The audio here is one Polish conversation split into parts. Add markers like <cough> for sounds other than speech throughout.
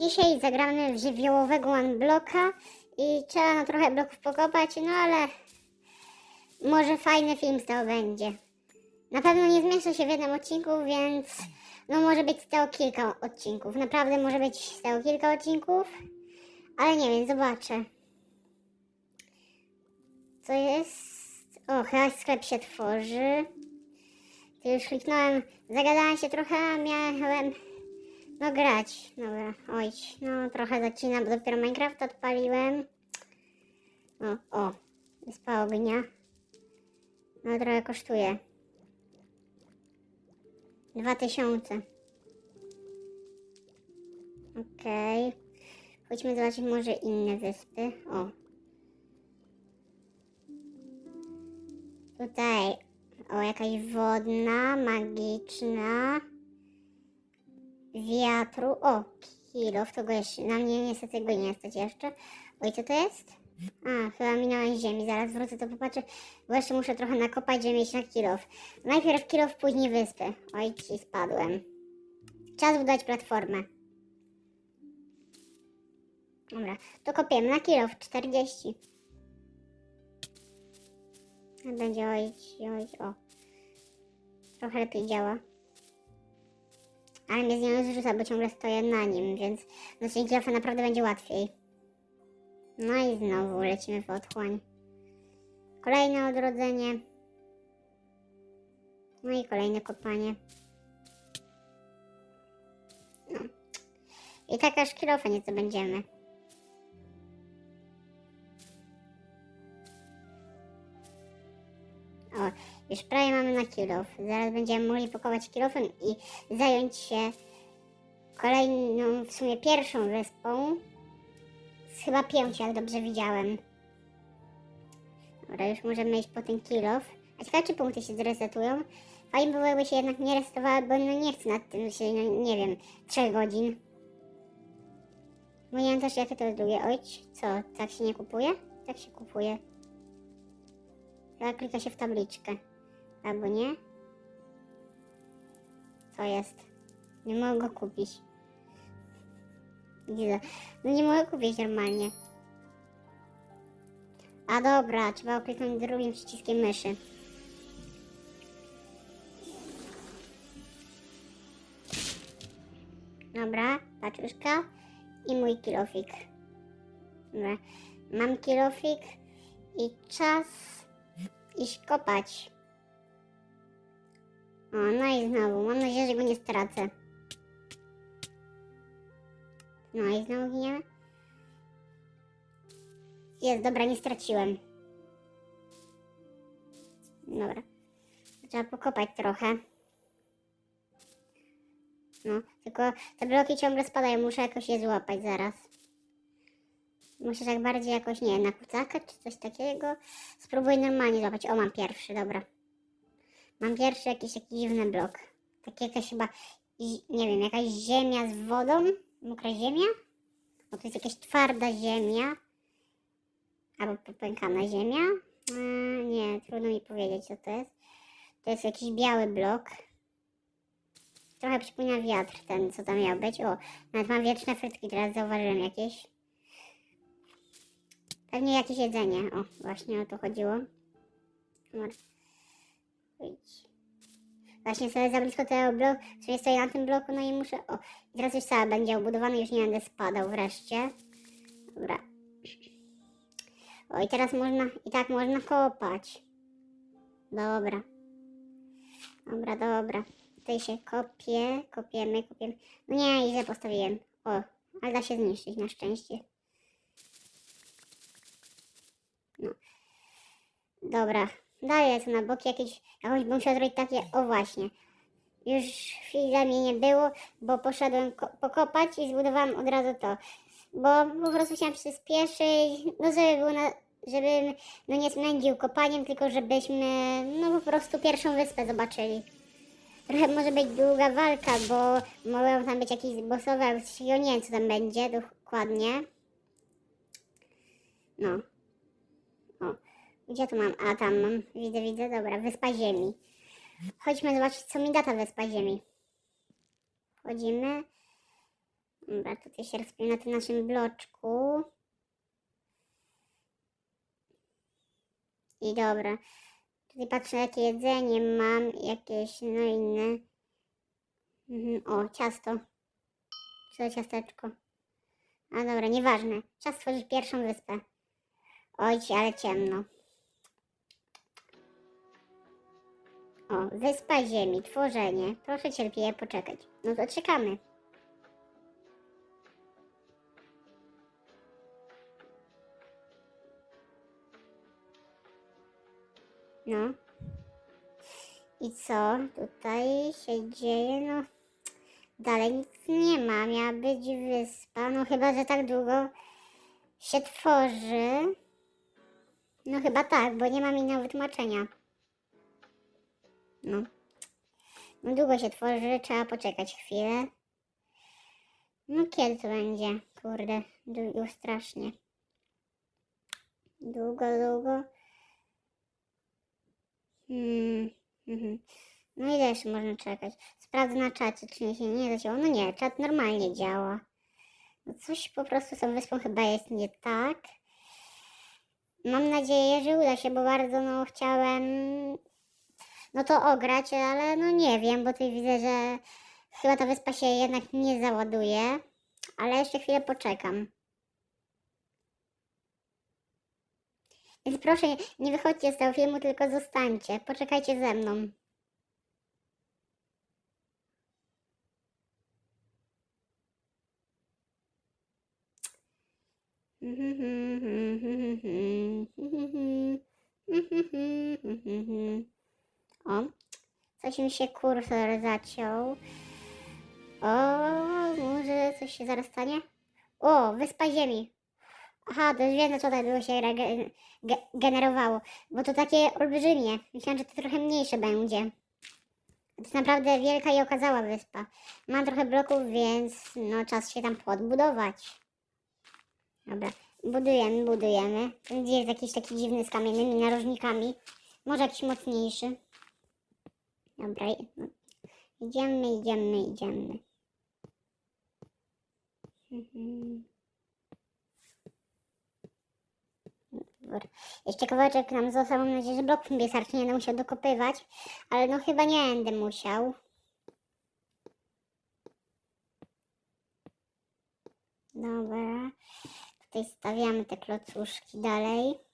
Dzisiaj zagramy w żywiołowego one-bloka i trzeba no trochę bloków pokopać, no ale może fajny film z tego będzie. Na pewno nie zmieszczę się w jednym odcinku, więc no może być z tego kilka odcinków. Naprawdę może być z tego kilka odcinków, ale nie wiem, zobaczę. Co jest? O, chyba sklep się tworzy. To już kliknąłem, zagadałam się trochę, miałem no grać. Dobra, oj, no trochę zaczynam, bo dopiero Minecraft odpaliłem. O, o, wyspa ognia. No trochę kosztuje. Dwa tysiące. Okej. Chodźmy zobaczyć może inne wyspy. O. Tutaj. O, jakaś wodna, magiczna. Wiatru. O, kilof. To go jeszcze. Na mnie niestety go nie stać jeszcze. Oj, co to jest? A, chyba minąłem ziemi. Zaraz wrócę, to popatrzę. Jeszcze muszę trochę nakopać, żeby mieć na kilof. Najpierw kilof, później wyspy. Oj, ci spadłem. Czas budować platformę. Dobra, to kopiemy na kilof 40. Będzie oj, oj, o. Trochę lepiej działa. Ale mnie z nią zrzuca, bo ciągle stoję na nim, więc no kilofem naprawdę będzie łatwiej. No i znowu lecimy w otchłań. Kolejne odrodzenie. No i kolejne kopanie. No. I tak aż kilofa nieco będziemy. O, już prawie mamy na kilof. Zaraz będziemy mogli pokować kilofem i zająć się kolejną, w sumie pierwszą wyspą. Z chyba pięciu, jak dobrze widziałem. Dobra, już możemy iść po ten kilof. A ciekawe, czy punkty się zresetują? Fajnie by było, jakby się jednak nie resetowały, bo no nie chcę nad tym się, no, nie wiem, 3 godzin. Wiem też, jakie to jest drugie. Oj, co, tak się nie kupuje? Tak się kupuje. Chyba klika się w tabliczkę. Albo nie? Co jest? Nie mogę go kupić. Widzę. No nie mogę kupić normalnie. A dobra, trzeba kliknąć drugim przyciskiem myszy. Dobra, paczuszka i mój kilofik. Dobra, mam kilofik i czas iść kopać. O, no i znowu, mam nadzieję, że go nie stracę. No i znowu giniemy. Jest, dobra, nie straciłem. Dobra. Trzeba pokopać trochę. No, tylko te bloki ciągle spadają, muszę jakoś je złapać zaraz. Muszę tak bardziej jakoś, nie na kucakę czy coś takiego. Spróbuję normalnie złapać. O, mam pierwszy, dobra. Mam pierwszy jakiś taki dziwny blok. Taki jakaś chyba, nie wiem, jakaś ziemia z wodą. Mokra ziemia? Bo to jest jakaś twarda ziemia. Albo popękana ziemia. Yy, nie, trudno mi powiedzieć, co to jest. To jest jakiś biały blok. Trochę przypomina wiatr ten, co tam miał być. O, nawet mam wieczne frytki, teraz zauważyłem jakieś. Pewnie jakieś jedzenie. O, właśnie o to chodziło. Dobra. Idź. Właśnie sobie za blisko tego bloku, sobie stoję na tym bloku, no i muszę... O, teraz już cała będzie obudowana, już nie będę spadał wreszcie. Dobra. O, i teraz można, i tak można kopać. Dobra. Dobra, dobra. Tutaj się kopie, kopiemy, kopiemy. No nie, źle postawiłem. O, ale da się zniszczyć na szczęście. No. Dobra, daję to na boki jakieś, jakąś bym musiał zrobić takie, o właśnie. Już chwilę mnie nie było, bo poszedłem ko- pokopać i zbudowałam od razu to. Bo po prostu chciałam przyspieszyć, no żeby było na, żebym no nie smędził kopaniem, tylko żebyśmy no po prostu pierwszą wyspę zobaczyli. Trochę może być długa walka, bo mogą tam być jakieś bossowe, coś takiego, nie wiem co tam będzie dokładnie. No. Gdzie tu mam? A, tam mam. Widzę, widzę. Dobra, Wyspa Ziemi. Chodźmy zobaczyć, co mi da ta Wyspa Ziemi. Wchodzimy. Dobra, tutaj się rozpię na tym naszym bloczku. I dobra. Tutaj patrzę, jakie jedzenie mam, jakieś, no inne. Mhm, o, ciasto. Co za ciasteczko? A dobra, nieważne. Czas stworzyć pierwszą wyspę. Oj, ale ciemno. O, wyspa ziemi, tworzenie. Proszę cierpliwie poczekać. No to czekamy. No. I co tutaj się dzieje? No, dalej nic nie ma. Miała być wyspa. No chyba, że tak długo się tworzy. No chyba tak, bo nie mam innego wytłumaczenia. No. No długo się tworzy, trzeba poczekać chwilę. No kiedy to będzie? Kurde, już strasznie. Długo, długo. Hmm. mhm. No ile jeszcze można czekać? Sprawdzę na czacie, czy się nie zacięło. No nie, czat normalnie działa. No coś po prostu z tą wyspą chyba jest nie tak. Mam nadzieję, że uda się, bo bardzo no chciałem no to ograć, ale no nie wiem, bo tutaj widzę, że chyba ta wyspa się jednak nie załaduje, ale jeszcze chwilę poczekam. Więc proszę, nie- wychodźcie z tego filmu, tylko zostańcie. Poczekajcie ze mną. <laughs> O, coś mi się kursor zaciął. O, może coś się zaraz stanie? O, wyspa ziemi. Aha, to już wiem, co tutaj się ge- generowało. Bo to takie olbrzymie. Myślałam, że to trochę mniejsze będzie. To jest naprawdę wielka i okazała wyspa. Mam trochę bloków, więc no czas się tam podbudować. Dobra, budujemy, budujemy. Ten jest jakiś taki dziwny z kamiennymi narożnikami. Może jakiś mocniejszy. Dobra, idziemy, idziemy, idziemy. Mhm. Dobra. Jeszcze kawałeczek nam został. Mam nadzieję, że bloków mi wystarczy. Nie będę musiał dokopywać. Ale no chyba nie będę musiał. Dobra. Tutaj stawiamy te klocuszki dalej.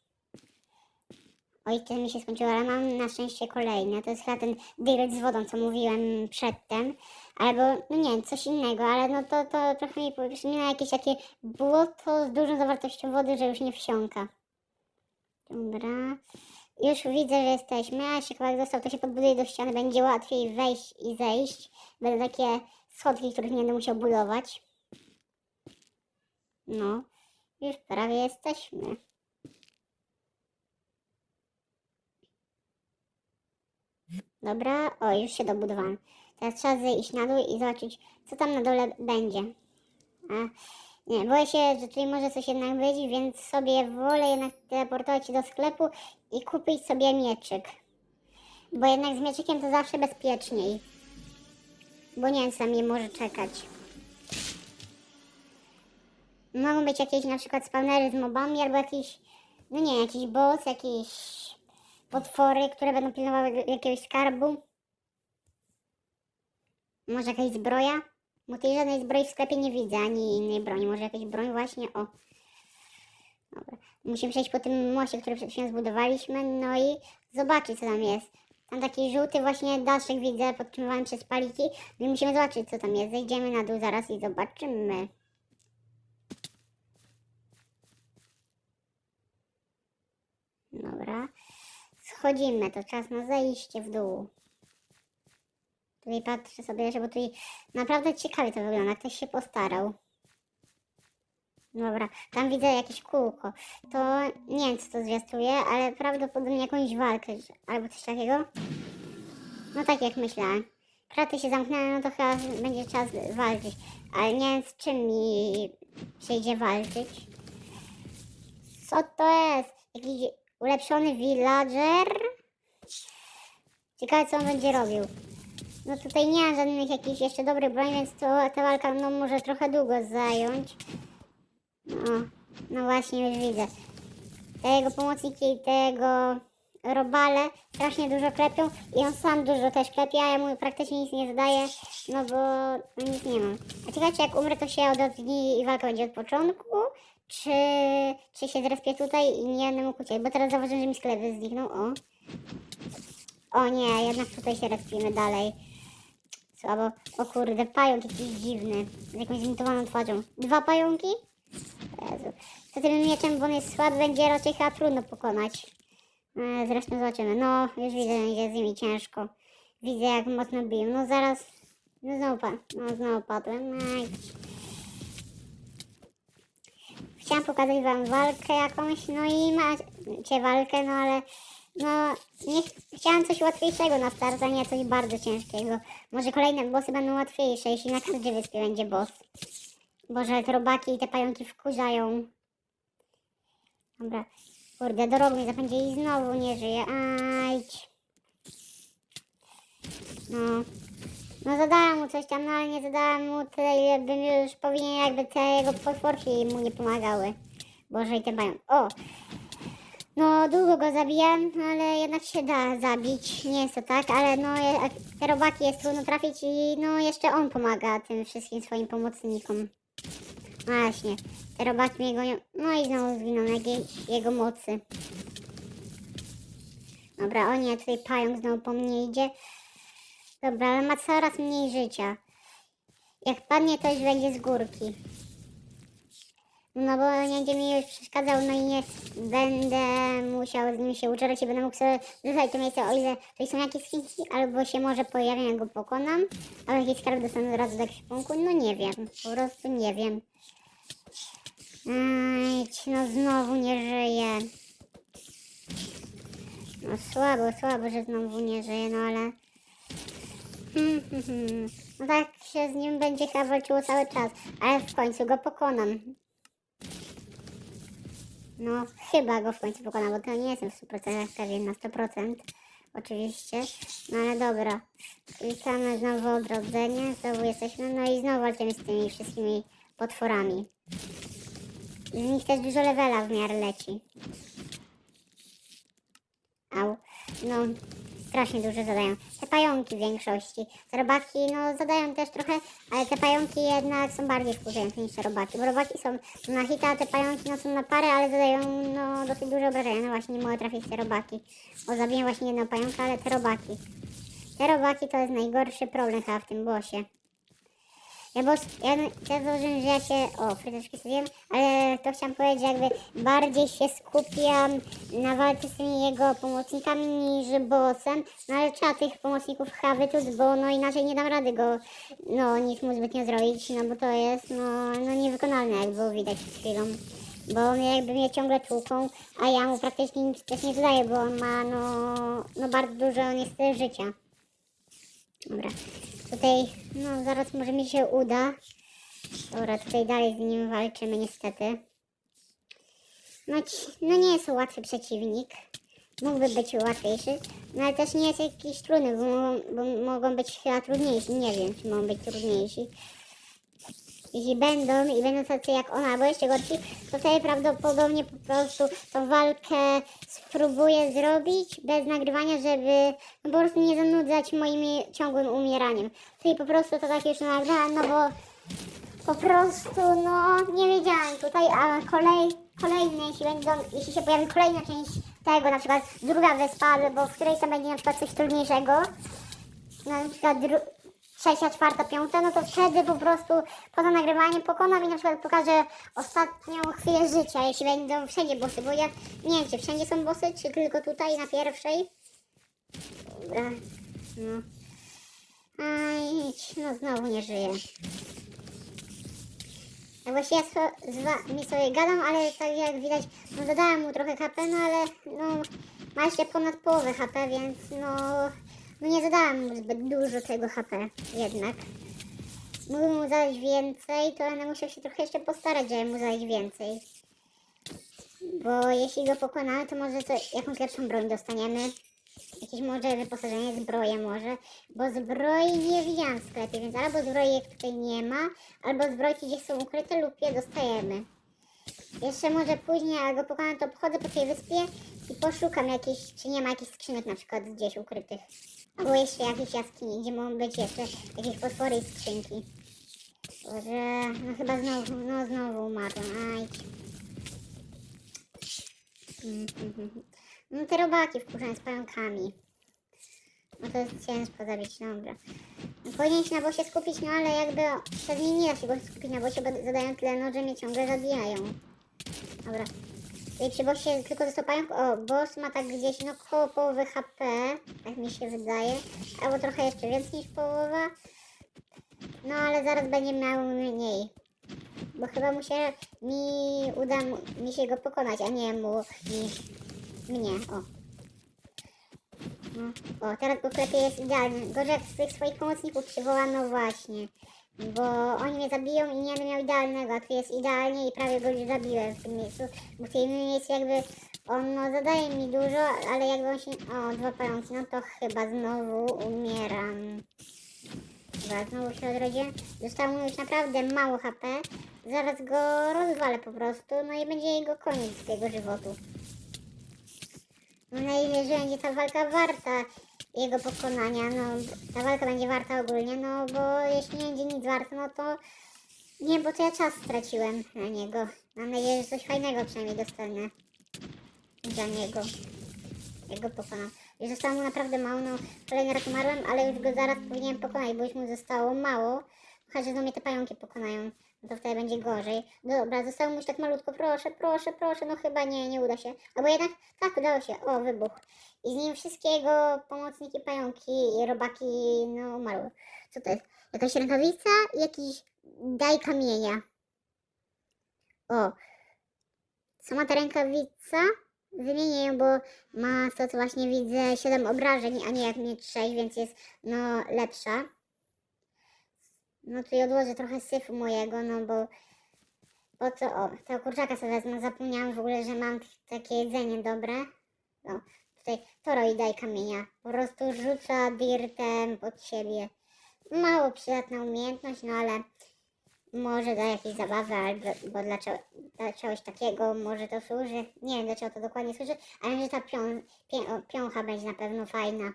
Oj, ten mi się skończył, ale mam na szczęście kolejne. To jest chyba ten dyryt z wodą, co mówiłem przedtem. Albo, no nie coś innego, ale no to, to trochę mi przypomina jakieś takie błoto z dużą zawartością wody, że już nie wsiąka. Dobra. Już widzę, że jesteśmy, a jeszcze kawałek został, to się podbuduje do ściany, będzie łatwiej wejść i zejść. Będą takie schodki, których nie będę musiał budować. No, już prawie jesteśmy. Dobra, o, już się dobudowałam. Teraz trzeba zejść na dół i zobaczyć, co tam na dole będzie. A, nie, boję się, że tutaj może coś jednak być, więc sobie wolę jednak teleportować się do sklepu i kupić sobie mieczyk. Bo jednak z mieczykiem to zawsze bezpieczniej. Bo nie wiem, co mnie może czekać. Mogą być jakieś na przykład spawnery z mobami, albo jakiś, no nie, jakiś boss, jakieś potwory, które będą pilnowały jakiegoś skarbu. Może jakaś zbroja? Bo tej żadnej zbroi w sklepie nie widzę, ani innej broni. Może jakaś broń właśnie, o. Dobra. Musimy przejść po tym moście, który przed chwilą zbudowaliśmy, no i zobaczyć, co tam jest. Tam taki żółty właśnie daszek widzę, podtrzymywany przez paliki. No i musimy zobaczyć, co tam jest. Zejdziemy na dół zaraz i zobaczymy. Dobra. Schodzimy, to czas na zejście w dół. Tutaj patrzę sobie bo tutaj naprawdę ciekawie to wygląda. Ktoś się postarał. Dobra, tam widzę jakieś kółko. To nie wiem, co to zwiastuje, ale prawdopodobnie jakąś walkę albo coś takiego. No tak jak myślałem. Kraty się zamknęły, no to chyba będzie czas walczyć. Ale nie wiem, z czym mi się idzie walczyć. Co to jest? Jakiś ulepszony villager? Ciekawe, co on będzie robił. No tutaj nie ma żadnych jakichś jeszcze dobrych broń, więc to, ta walka no, może trochę długo zająć. No, no właśnie, już widzę. Te jego pomocniki i tego robale strasznie dużo klepią i on sam dużo też klepie, a ja mu praktycznie nic nie zadaję, no bo no, nic nie mam. A ciekawe, czy jak umrę, to się odetnie i walka będzie od początku, czy, czy się zrespię tutaj i nie będę mógł uciec, bo teraz zauważyłem, że mi sklep zniknął, o. O nie, jednak tutaj się respimy dalej. Słabo. O kurde, pająk jakiś dziwny. Z jakąś zimitowaną twarzą. Dwa pająki? Jezu. To tym mieczem, bo on jest słaby, będzie raczej chyba trudno pokonać. E, Zresztą zobaczymy. No, już widzę, że będzie z nimi ciężko. Widzę, jak mocno biją. No zaraz... No znowu, pa... no, znowu padłem. Aj. Chciałam pokazać wam walkę jakąś, no i macie walkę, no ale... No, nie ch- chciałam coś łatwiejszego na start, a nie coś bardzo ciężkiego. Może kolejne bossy będą łatwiejsze, jeśli na każdej wyspie będzie boss. Boże, te robaki i te pająki wkurzają. Dobra. Kurde, do rogu mnie zapędzi i znowu nie żyje. Ajdź. No. No zadałam mu coś tam, no ale nie zadałam mu tyle, ile bym już powinien, jakby te jego potworki mu nie pomagały. Boże, i ten pająk. O! No, długo go zabijam, ale jednak się da zabić. Nie jest to tak, ale no, te robaki jest trudno trafić i no, jeszcze on pomaga tym wszystkim swoim pomocnikom. No Właśnie, te robaki mnie gonią. No i znowu zginą na jego mocy. Dobra, o nie, tutaj pająk znowu po mnie idzie. Dobra, ale ma coraz mniej życia. Jak padnie, to już będzie z górki. No bo nie będzie mi już przeszkadzał, no i nie będę musiał z nim się uczerać i będę mógł sobie zostawić to miejsce, o ile to są jakieś skinki, albo się może pojawią, jak go pokonam, albo jakiś skarb dostanę od razu do ekwipunku, no nie wiem, po prostu nie wiem. Ajdź, no znowu nie żyje. No słabo, słabo, że znowu nie żyje, no ale... Hmm, hmm, hmm. No <laughs> tak się z nim będzie chyba walczyło cały czas, ale w końcu go pokonam. No, chyba go w końcu pokonam, bo to nie jestem w 100% pewien, na 100%. Oczywiście. No ale dobra. Klikamy znowu odrodzenie, znowu jesteśmy, no i znowu walczymy z tymi wszystkimi potworami. Z nich też dużo levela w miarę leci. Au. No, strasznie dużo zadają. Te pająki w większości. Te robaki, no, zadają też trochę, ale te pająki jednak są bardziej wkurzające niż te robaki. Bo robaki są na hita, a te pająki no, są na parę, ale zadają, no, dosyć duże obrażenia. No właśnie, nie mogę trafić te robaki. Bo zabiję właśnie jedną pająka, ale te robaki. Te robaki to jest najgorszy problem chyba w tym bosie. Ja bo ja, założyłem, że ja się. O, fryteczki sobie ale to chciałam powiedzieć, jakby bardziej się skupiam na walce z tymi jego pomocnikami niż bossem. No ale trzeba tych pomocników chyba wytuc, bo no inaczej nie dam rady go no nic mu zbytnio zrobić, no bo to jest no, no niewykonalne, jak było widać przed chwilą. Bo on jakby mnie ciągle tłuką, a ja mu praktycznie nic też nie dodaję, bo on ma no, no bardzo dużo niestety życia. Dobra, tutaj, no zaraz może mi się uda. Dobra, tutaj dalej z nim walczymy niestety. No, no nie jest łatwy przeciwnik. Mógłby być łatwiejszy, no ale też nie jest jakiś trudny, bo, bo mogą być chyba trudniejsi. Nie wiem, czy mogą być trudniejsi. Jeśli będą i będą tacy jak ona, albo jeszcze gorsi, to wtedy prawdopodobnie po prostu tą walkę spróbuję zrobić bez nagrywania, żeby no, po prostu nie zanudzać moim ciągłym umieraniem. Czyli po prostu to tak już nagrałam, no bo po prostu, no, nie wiedziałam tutaj, a kolej, kolejne, jeśli będą, jeśli się pojawi kolejna część tego, na przykład druga wyspa, albo w której tam będzie na przykład coś trudniejszego, na przykład dru- trzecia, czwarta, piąta, no to wtedy po prostu poza nagrywaniem pokonam i na przykład pokażę ostatnią chwilę życia, jeśli będą wszędzie bossy, bo ja nie wiem, czy wszędzie są bossy, czy tylko tutaj na pierwszej. Dobra, no. Aj, no znowu nie żyję. No właśnie ja swo- z wami sobie gadam, ale tak jak widać, no dodałem mu trochę HP, no ale no ma jeszcze ponad połowę HP, więc no, no nie zadałem mu zbyt dużo tego HP jednak. Mógłbym mu zadać więcej, to będę musiał się trochę jeszcze postarać, żeby mu zadać więcej. Bo jeśli go pokonamy, to może to, jakąś lepszą broń dostaniemy. Jakieś może wyposażenie, zbroję może, bo zbroi nie widziałam w sklepie, więc albo zbrojek tutaj nie ma, albo zbrojki gdzieś są ukryte lub je dostajemy. Jeszcze może później, jak go pokonam, to pochodzę po tej wyspie i poszukam jakiejś, czy nie ma jakichś skrzynek na przykład gdzieś ukrytych. Albo jeszcze jakiejś jaskini, gdzie mogą być jeszcze jakieś potwory i skrzynki. Boże, no chyba znowu, no znowu umarłam, ajdź. Mhm. No te robaki wkurzają z pająkami. No to jest ciężko zabić, dobra. No, powinien się na bosie skupić, no ale jakby pewnie nie da się go skupić na bosie, bo zadają tyle, no że mnie ciągle zabijają. Dobra. Tutaj przy bossie tylko został. O, boss ma tak gdzieś no koło połowy HP, tak mi się wydaje. Albo trochę jeszcze więcej niż połowa. No ale zaraz będzie miał mniej. Bo chyba mu się, mi uda mu, mi się go pokonać, a nie mu, mi, mnie, o. No, o, teraz lepiej jest idealnie. Gorzej jak z tych swoich pomocników przywołano właśnie. Bo oni mnie zabiją i nie będę miał idealnego, a tu jest idealnie i prawie go już zabiłem w tym miejscu. Bo w tym miejscu jakby on no, zadaje mi dużo, ale jakby on się... O, dwa pająki, no to chyba znowu umieram. Dobra, znowu się odrodziłem. Zostało mu już naprawdę mało HP. Zaraz go rozwalę po prostu, no i będzie jego koniec tego żywotu. Mam nadzieję, że będzie ta walka warta jego pokonania. No, ta walka będzie warta ogólnie, no bo jeśli nie będzie nic warta, no to nie, bo to ja czas straciłem na niego. Mam nadzieję, że coś fajnego przynajmniej dostanę za niego. Jak go pokonam. Już zostało mu naprawdę mało, no kolejny raz umarłem, ale już go zaraz powinienem pokonać, bo już mu zostało mało. Chyba, że no mnie te pająki pokonają, no to wtedy będzie gorzej. Dobra, zostało mu już tak malutko, proszę, proszę, proszę, no chyba nie, nie uda się. Albo jednak, tak, udało się, o, wybuch. I z nim wszystkie jego pomocniki, pająki i robaki, no umarły. Co to jest? Jakaś rękawica i jakiś daj kamienia. O, sama ta rękawica, wymienię ją, bo ma to, co właśnie widzę, 7 obrażeń, a nie jak mieć 6, więc jest, no, lepsza. No tu i odłożę trochę syfu mojego, no bo po co, o, tego kurczaka sobie wezmę, zapomniałam w ogóle, że mam takie jedzenie dobre. No, tutaj Toro i kamienia, po prostu rzuca dirtem pod siebie. Mało przydatna umiejętność, no ale może dla jakiejś zabawy, albo bo dla, dla czegoś takiego może to służy. Nie wiem, do czego to dokładnie służy, ale że ta pią, pię, o, piącha będzie na pewno fajna.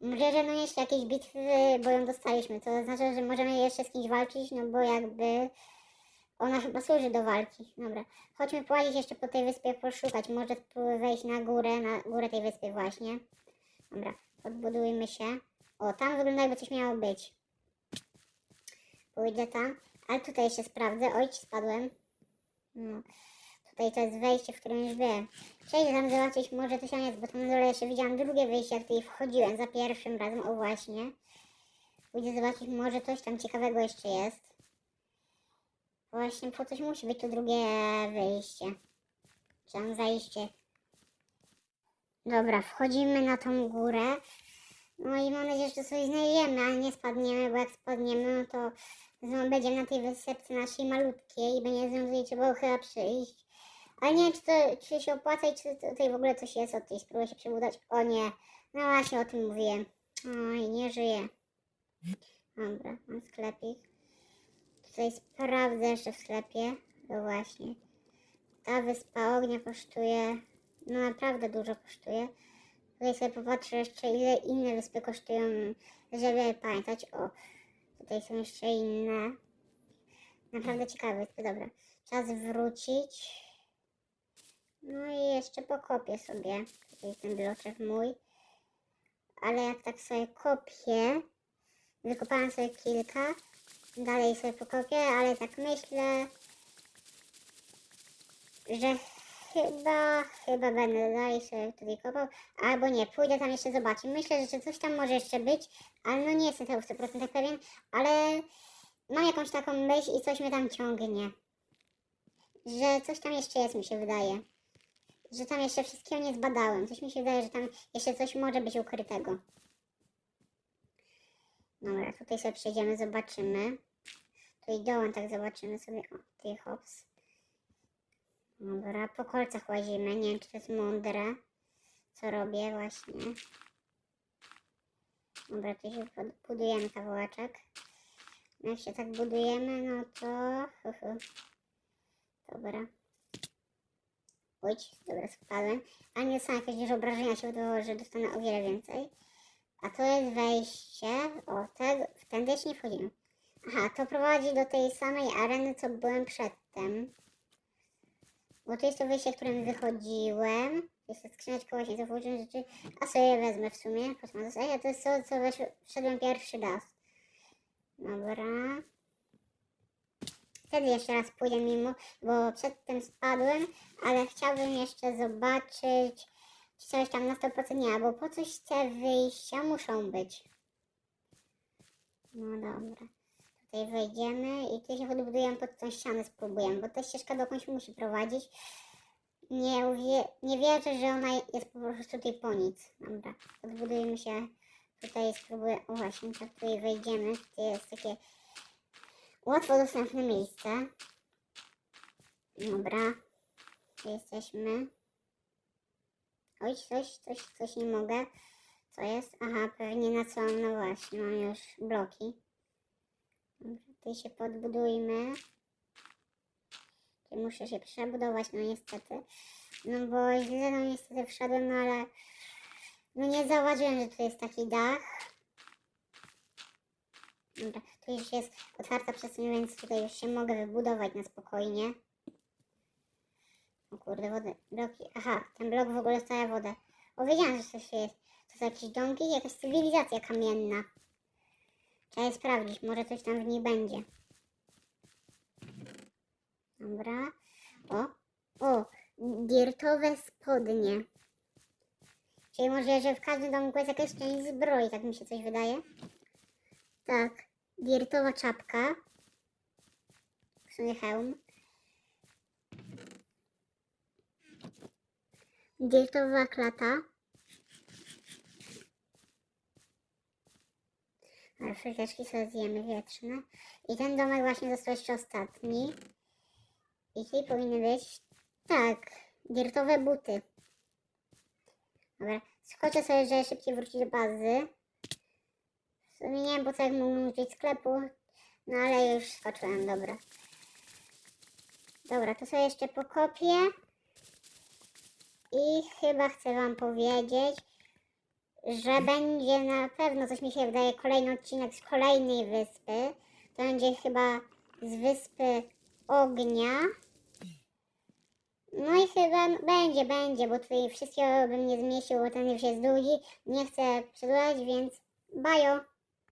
Może, że no jeszcze jakieś bitwy, bo ją dostaliśmy, to oznacza, że możemy jeszcze z kimś walczyć, no bo jakby ona chyba służy do walki. Dobra, chodźmy połazić jeszcze po tej wyspie, poszukać, może wejść na górę, na górę tej wyspy właśnie. Dobra, podbudujmy się. O, tam wygląda jakby coś miało być. Pójdę tam, ale tutaj jeszcze sprawdzę. Oj, spadłem. No. Tutaj to jest wejście, w którym już byłem. Przejdę tam zobaczyć, może to się jest, bo tam na dole jeszcze widziałam drugie wyjście, jak tutaj wchodziłem za pierwszym razem, o właśnie. Pójdę zobaczyć, może coś tam ciekawego jeszcze jest. Właśnie po coś musi być to drugie wyjście. Czy tam zajście. Dobra, wchodzimy na tą górę. No i mam nadzieję, że to coś znajdziemy, a nie spadniemy, bo jak spadniemy, no to będziemy na tej wysepce naszej malutkiej i będzie znowu trzeba chyba przyjść. Ale nie wiem, czy, to, czy się opłaca i czy tutaj w ogóle coś jest od tej. Spróbuję się przebudać. O nie, no właśnie o tym mówiłem. Oj, nie żyję. Dobra, mam sklepik. Tutaj sprawdzę jeszcze w sklepie. No właśnie. Ta wyspa ognia kosztuje, no naprawdę dużo kosztuje. Tutaj sobie popatrzę jeszcze ile inne wyspy kosztują, żeby pamiętać. O, tutaj są jeszcze inne. Naprawdę ciekawe wyspy, dobra. Czas wrócić. No i jeszcze pokopię sobie. Tutaj ten bloczek mój. Ale jak tak sobie kopię, wykopałam sobie kilka, dalej sobie pokopię, ale tak myślę, że chyba, chyba będę dalej sobie tutaj kopał, albo nie, pójdę tam jeszcze zobaczyć. Myślę, że coś tam może jeszcze być, ale no nie jestem tego w 100% pewien, ale mam jakąś taką myśl i coś mnie tam ciągnie. Że coś tam jeszcze jest, mi się wydaje. Że tam jeszcze wszystkiego nie zbadałem. Coś mi się wydaje, że tam jeszcze coś może być ukrytego. Dobra, tutaj sobie przejdziemy, zobaczymy. Tu i dołem tak zobaczymy sobie. O, tutaj hops. Dobra, po kolcach łazimy. Nie wiem, czy to jest mądre. co robię właśnie. Dobra, tu się budujemy kawałeczek. Jak się tak budujemy, no to... Dobra. Ojć, dobra, spadłem. A nie są jakieś duże obrażenia, się wydawało, że dostanę o wiele więcej. A to jest wejście. O, tego, w tędy jeszcze nie wchodzimy. Aha, to prowadzi do tej samej areny, co byłem przedtem. Bo to jest to wyjście, którym wychodziłem. To jest ta skrzyneczka właśnie za włożone rzeczy. A sobie wezmę w sumie. Kosmodos. A to jest to, co wesz- wszedłem pierwszy raz. Dobra. Wtedy jeszcze raz pójdę mimo, bo przedtem spadłem, ale chciałbym jeszcze zobaczyć, czy coś tam na 100% nie, bo po coś te wyjścia muszą być. No dobra. Tutaj wejdziemy i tu się podbudujemy pod tą ścianę, bo ta ścieżka dokądś musi prowadzić. Nie, nie wierzę, że ona jest po prostu tutaj po nic. Dobra, podbudujemy się tutaj, spróbuję, o właśnie, tak tutaj wejdziemy, tutaj jest takie łatwo dostępne miejsce. Dobra, jesteśmy. Oj, coś, coś, coś nie mogę. Co jest? Aha, pewnie na co no właśnie, mam już bloki. Dobra, tutaj się podbudujmy. Muszę się przebudować, no niestety. No bo źle, no niestety wszedłem, no ale... No nie zauważyłem, że tu jest taki dach. Dobra, tu już jest otwarta przestrzeń, więc tutaj już się mogę wybudować na spokojnie. O kurde, wodę, bloki. Aha, ten blok w ogóle stawia wodę. O, wiedziałam, że coś jest. To są jakieś domki jakaś cywilizacja kamienna. Trzeba je sprawdzić, może coś tam w niej będzie. Dobra. O, o, dirtowe spodnie. Czyli może, że w każdym domku jest jakaś część zbroi, tak mi się coś wydaje. Tak, dirtowa czapka. W sumie hełm. Dirtowa klata. Ale fryteczki sobie zjemy wietrzne. I ten domek właśnie został jeszcze ostatni. I tutaj powinny być, tak, dirtowe buty. Dobra, skoczę sobie, żeby szybciej wrócić do bazy. Sumie nie wiem po co jak mógłbym użyć sklepu, no ale już skoczyłem, dobra. Dobra, to sobie jeszcze pokopię. I chyba chcę Wam powiedzieć, że będzie na pewno, coś mi się wydaje, kolejny odcinek z kolejnej wyspy. To będzie chyba z wyspy ognia. No i chyba będzie, będzie, bo tutaj wszystkiego bym nie zmieścił, bo ten już jest długi. Nie chcę przedłużać, więc bajo!